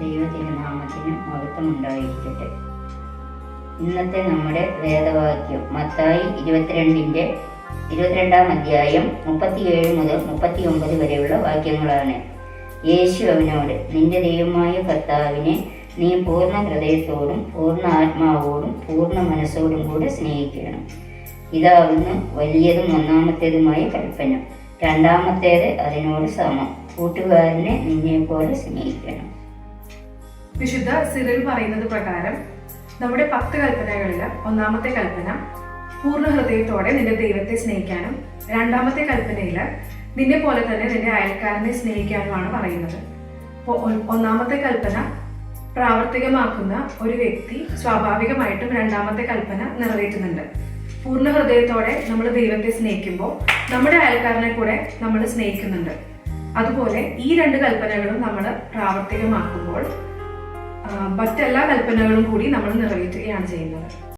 ദൈവതിരുനാമത്തിന് മഹത്വമുണ്ടായിരിക്കട്ടെ. ഇന്നത്തെ നമ്മുടെ വേദവാക്യം മത്തായി ഇരുപത്തിരണ്ടിന്റെ ഇരുപത്തിരണ്ടാം അധ്യായം മുപ്പത്തിയേഴ് മുതൽ മുപ്പത്തിയൊമ്പത് വരെയുള്ള വാക്യങ്ങളാണ്. യേശു അവനോട് നിന്റെ ദൈവമായ കർത്താവിനെ നീ പൂർണ ഹൃദയത്തോടും പൂർണ ആത്മാവോടും പൂർണ മനസ്സോടും കൂടെ സ്നേഹിക്കണം. ഇതാവുന്നു വലിയതും ഒന്നാമത്തേതുമായ കൽപ്പന. രണ്ടാമത്തേത് അതിനോട് സമം. കൂട്ടുകാരനെ നിന്നെപ്പോലെ സ്നേഹിക്കണം. വിശുദ്ധ സിറിൽ പറയുന്നത് പ്രകാരം നമ്മുടെ പത്ത് കൽപ്പനകളിൽ ഒന്നാമത്തെ കൽപ്പന പൂർണ ഹൃദയത്തോടെ നിന്റെ ദൈവത്തെ സ്നേഹിക്കാനും രണ്ടാമത്തെ കൽപ്പനയിൽ നിന്നെ പോലെ തന്നെ നിന്റെ അയൽക്കാരനെ സ്നേഹിക്കാനുമാണ് പറയുന്നത്. ഒന്നാമത്തെ കൽപ്പന പ്രാവർത്തികമാക്കുന്ന ഒരു വ്യക്തി സ്വാഭാവികമായിട്ടും രണ്ടാമത്തെ കൽപ്പന നിറവേറ്റുന്നുണ്ട്. പൂർണ ഹൃദയത്തോടെ നമ്മൾ ദൈവത്തെ സ്നേഹിക്കുമ്പോൾ നമ്മുടെ അയൽക്കാരനെ കൂടെ നമ്മൾ സ്നേഹിക്കുന്നുണ്ട്. അതുപോലെ ഈ രണ്ട് കൽപ്പനകളും നമ്മൾ പ്രാവർത്തികമാക്കുമ്പോൾ മറ്റെല്ലാ കൽപ്പനകളും കൂടി നമ്മൾ നിറവേറ്റുകയാണ് ചെയ്യുന്നത്.